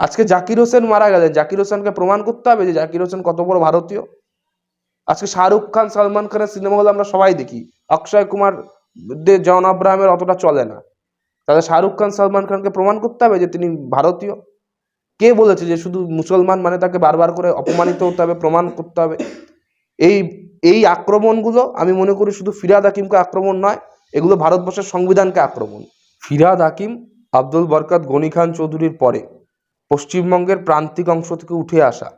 আজকে জাকির হোসেন মারা গেলেন। জাকির হোসেনকে প্রমাণ করতে হবে যে জাকির হোসেন কত বড় ভারতীয়। আজকে শাহরুখ খান, সালমান খানের সিনেমাগুলো আমরা সবাই দেখি। অক্ষয় কুমার দে জন আব্রাহামের অতটা চলে না। তাহলে শাহরুখ খান, সালমান খানকে প্রমাণ করতে হবে যে তিনি ভারতীয়। কে বলেছে যে শুধু মুসলমান মানে তাকে বারবার করে অপমানিত হতে হবে, প্রমাণ করতে হবে? এই এই আক্রমণগুলো আমি মনে করি শুধু ফিরাদ হাকিমকে আক্রমণ নয়, এগুলো ভারতবর্ষের সংবিধানকে আক্রমণ। ফিরাদ হাকিম, আব্দুল বরকত, গনি খান চৌধুরীর পরে। পশ্চিমবঙ্গের প্রান্তিক অংশ থেকে উঠে আসা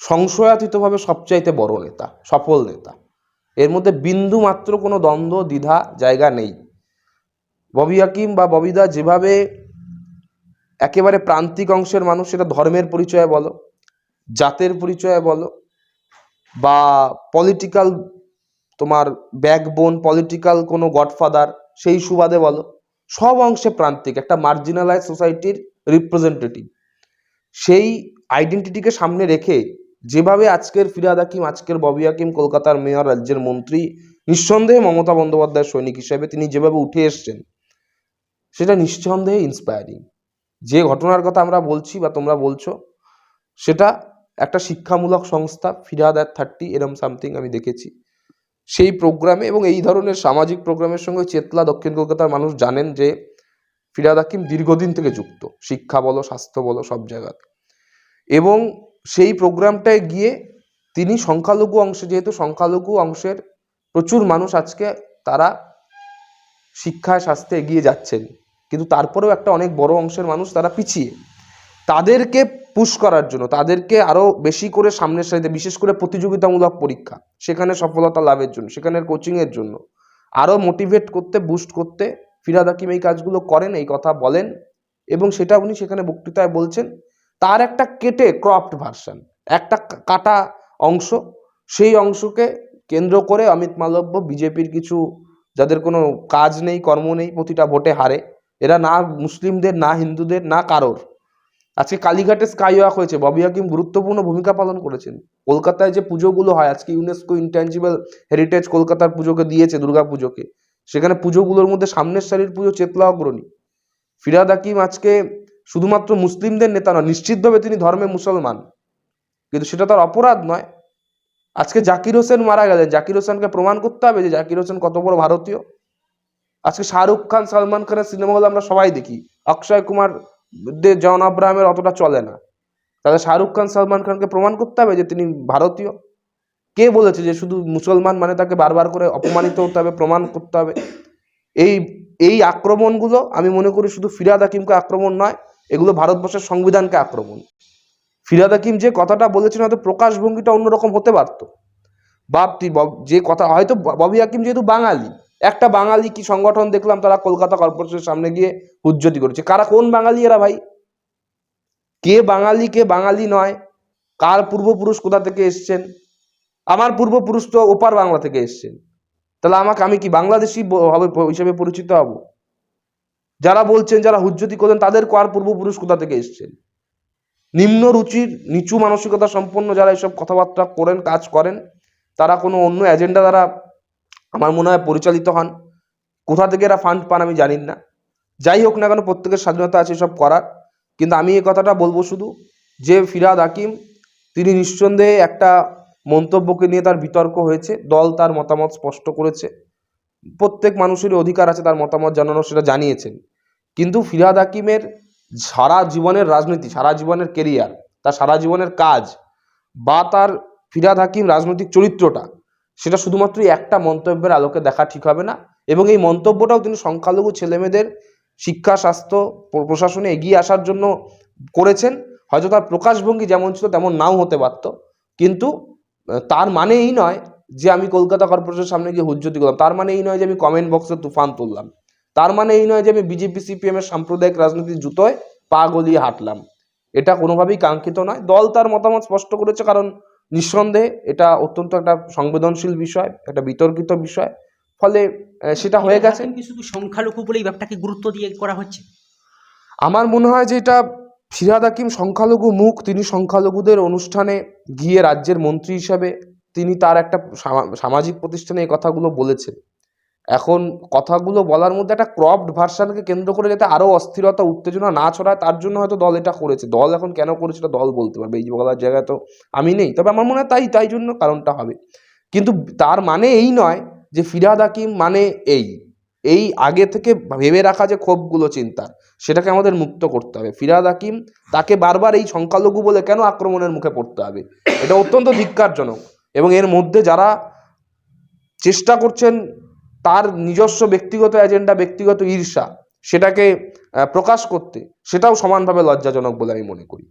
সংশয়াতীতভাবে সবচাইতে বড় নেতা, সফল নেতা। এর মধ্যে বিন্দু মাত্র কোনো দ্বন্দ্ব, দ্বিধা, জায়গা নেই। ববি হাকিম বা ববিদা যেভাবে একেবারে প্রান্তিক অংশের মানুষ, সেটা ধর্মের পরিচয়ে বলো, জাতের পরিচয়ে বলো, বা পলিটিক্যাল তোমার ব্যাকবোন পলিটিক্যাল কোনো গডফাদার সেই সুবাদে বলো। সব অংশে প্রান্তিক, একটা মার্জিনালাইজ সোসাইটির রিপ্রেজেন্টেটিভ সেই আইডেন্টিটিকে সামনে রেখে যেভাবে আজকের ফিরাদ হাকিম, আজকের ববি হাকিম, কলকাতার মেয়র, রাজ্যের মন্ত্রী, নিঃসন্দেহে মমতা বন্দ্যোপাধ্যায়ের সৈনিক হিসেবে তিনি যেভাবে উঠে এসছেন, সেটা নিঃসন্দেহে ইন্সপায়ারিং যে ঘটনার কথা আমরা বলছি বা তোমরা বলছো, সেটা একটা শিক্ষামূলক সংস্থা, ফিরাদ অ্যাট থার্টি এরম সামথিং আমি দেখেছি। সেই প্রোগ্রামে এবং এই ধরনের সামাজিক প্রোগ্রামের সঙ্গে চেতলা দক্ষিণ কলকাতার মানুষ জানেন যে ফিরাদ হাকিম দীর্ঘদিন থেকে যুক্ত। শিক্ষা বলো, স্বাস্থ্য বলো, সব জায়গাতে। এবং সেই প্রোগ্রামটায় গিয়ে তিনি সংখ্যালঘু অংশে, যেহেতু সংখ্যালঘু অংশের প্রচুর মানুষ আজকে তারা শিক্ষায়, স্বাস্থ্যে এগিয়ে যাচ্ছেন। কিন্তু তারপরেও একটা অনেক বড় অংশের মানুষ তারা পিছিয়ে। তাদেরকে পুশ করার জন্য, তাদেরকে আরও বেশি করে সামনের সারিতে, বিশেষ করে প্রতিযোগিতামূলক পরীক্ষা, সেখানে সফলতা লাভের জন্য, সেখানের কোচিংয়ের জন্য আরও মোটিভেট করতে বুস্ট করতে ফিরাদ হাকিম এই কাজগুলো করেন, এই কথা বলেন এবং সেটা উনি সেখানে বক্তৃতায় বলছেন, তার একটা কেটে ক্রপড ভার্সন একটা কাটা অংশ, সেই অংশকে কেন্দ্র করে অমিত মালব্য বিজেপির কিছু, যাদের কোনো কাজ নেই, কর্ম নেই, প্রতিটা ভোটে হারে, এরা না মুসলিমদের, না হিন্দুদের, না কারোর আজকে কালীঘাটে স্কাই ওয়াক হয়েছে। ববি হাকিম গুরুত্বপূর্ণ ভূমিকা পালন করেছেন। কলকাতায় যে পুজোগুলো হয়, আজকে ইউনেস্কো ইনট্যাঞ্জিবল হেরিটেজ কলকাতার পুজোকে দিয়েছে, দুর্গা পুজোকে। সেখানে পুজোগুলোর মধ্যে সামনের সারির পুজো চেতলা অগ্রণী। ফিরাদ হাকিম আজকে শুধুমাত্র মুসলিমদের নেতা নয়, নিশ্চিতভাবে তিনি ধর্মে মুসলমান। কিন্তু সেটা তার অপরাধ নয়। আজকে জাকির হোসেন মারা গেলেন। জাকির হোসেনকে প্রমাণ করতে হবে যে জাকির হোসেন কত বড় ভারতীয়। আজকে শাহরুখ খান, সালমান খানের সিনেমাগুলো আমরা সবাই দেখি। অক্ষয় কুমার জন আব্রাহামের অতটা চলে না। তাহলে শাহরুখ খান, সালমান খানকে প্রমাণ করতে হবে যে তিনি ভারতীয়। কে বলেছে যে শুধু মুসলমান মানে তাকে বারবার করে অপমানিত হতে হবে, প্রমাণ করতে হবে? এই এই আক্রমণগুলো আমি মনে করি শুধু ফিরাদ হাকিমকে আক্রমণ নয়, এগুলো ভারতবর্ষের সংবিধানকে আক্রমণ। ফিরাদ হাকিম যে কথাটা বলেছেন, হয়তো প্রকাশভঙ্গিটা অন্যরকম হতে পারতো। বা তি- বব- যে কথা, হয়তো ববি হাকিম যেহেতু বাঙালি একটা বাঙালি কি সংগঠন দেখলাম তারা কলকাতা কর্পোরেশনের সামনে গিয়ে হুজ্জতি করেছে। কারা কোন বাঙালি এরা ভাই? কে বাঙালি কে বাঙালি নয়? কার পূর্বপুরুষ কোথা থেকে এসছেন? আমার পূর্বপুরুষ তো ওপার বাংলা থেকে এসছেন। তাহলে আমাকে আমি কি বাংলাদেশি হবে হিসেবে পরিচিত হব? যারা বলছেন, যারা হুজ্জতি করলেন তাদের কার পূর্বপুরুষ কোথা থেকে এসছেন? নিম্ন রুচির, নিচু মানসিকতা সম্পন্ন যারা এসব কথাবার্তা করেন, কাজ করেন, তারা কোনো অন্য এজেন্ডা দ্বারা আমার মনে হয় পরিচালিত হন। কোথা থেকে এরা ফান্ড পান আমি জানি না যাই হোক না কেন, প্রত্যেকের স্বাধীনতা আছে, সব করার। কিন্তু আমি এ কথাটা বলব শুধু যে ফিরাদ হাকিম, তিনি নিঃসন্দেহে একটা মন্তব্যকে নিয়ে তার বিতর্ক হয়েছে। দল তার মতামত স্পষ্ট করেছে। প্রত্যেক মানুষেরই অধিকার আছে তার মতামত জানানো সেটা জানিয়েছেন। কিন্তু ফিরাদ হাকিমের সারা জীবনের রাজনীতি, সারা জীবনের কেরিয়ার তার সারা জীবনের কাজ বা তার ফিরাদ হাকিম রাজনৈতিক চরিত্রটা সেটা শুধুমাত্র একটা মন্তব্যের আলোকে দেখা ঠিক হবে না। এবং এই মন্তব্যটাও তিনি সংখ্যালঘু ছেলেমেয়েদের শিক্ষা, স্বাস্থ্য প্রশাসনে এগিয়ে আসার জন্য করেছেন। হয়তো তার প্রকাশভঙ্গি যেমন ছিল তেমন নাও হতে পারত। কিন্তু তার মানে এই নয় যে আমি কলকাতা কর্পোরেশনের সামনে গিয়ে হুজ্জতি করলাম। তার মানে এই নয় যে আমি কমেন্ট বক্সে তুফান তুললাম। তার মানে এই নয় যে আমি বিজেপি, সিপিএম এর সাম্প্রদায়িক রাজনীতির জুতোয় পা গলিয়ে হাঁটলাম। এটা কোনোভাবেই কাঙ্ক্ষিত নয়। দল তার মতামত স্পষ্ট করেছে, কারণ নিঃসন্দেহে এটা অত্যন্ত একটা সংবেদনশীল বিষয় একটা বিতর্কিত বিষয়। ফলে সেটা হয়ে গেছে। কিছু সংখ্যালঘু বলে এই ব্যাপারটাকে গুরুত্ব দিয়ে করা হচ্ছে। আমার মনে হয় যে এটা ফিরাদ হাকিম সংখ্যালঘু মুখ তিনি সংখ্যালঘুদের অনুষ্ঠানে গিয়ে রাজ্যের মন্ত্রী হিসাবে তিনি তার একটা সামা- সামাজিক প্রতিষ্ঠানে এই কথাগুলো বলেছেন। এখন কথাগুলো বলার মধ্যে একটা ক্রপড ভার্সানকে কেন্দ্র করে যাতে আরও অস্থিরতা, উত্তেজনা না ছড়ায়, তার জন্য হয়তো দল এটা করেছে। দল এখন কেন করেছে এটা দল বলতে পারবে। এই বলার জায়গায় তো আমি নেই। তবে আমার মনে হয় তাই তাই জন্য কারণটা হবে। কিন্তু তার মানে এই নয় যে ফিরাদ হাকিম মানে এই। এই আগে থেকে ভেবে রাখা যে ক্ষোভগুলো চিন্তার সেটাকে আমাদের মুক্ত করতে হবে। ফিরাদ হাকিম তাকে বারবার এই সংখ্যালঘু বলে কেন আক্রমণের মুখে পড়তে হবে? এটা অত্যন্ত ধিক্কারজনক। এবং এর মধ্যে যারা চেষ্টা করছেন তার নিজস্ব ব্যক্তিগত এজেন্ডা ব্যক্তিগত ঈর্ষা, সেটাকে প্রকাশ করতে, সেটাও সমানভাবে লজ্জাজনক বলে আমি মনে করি।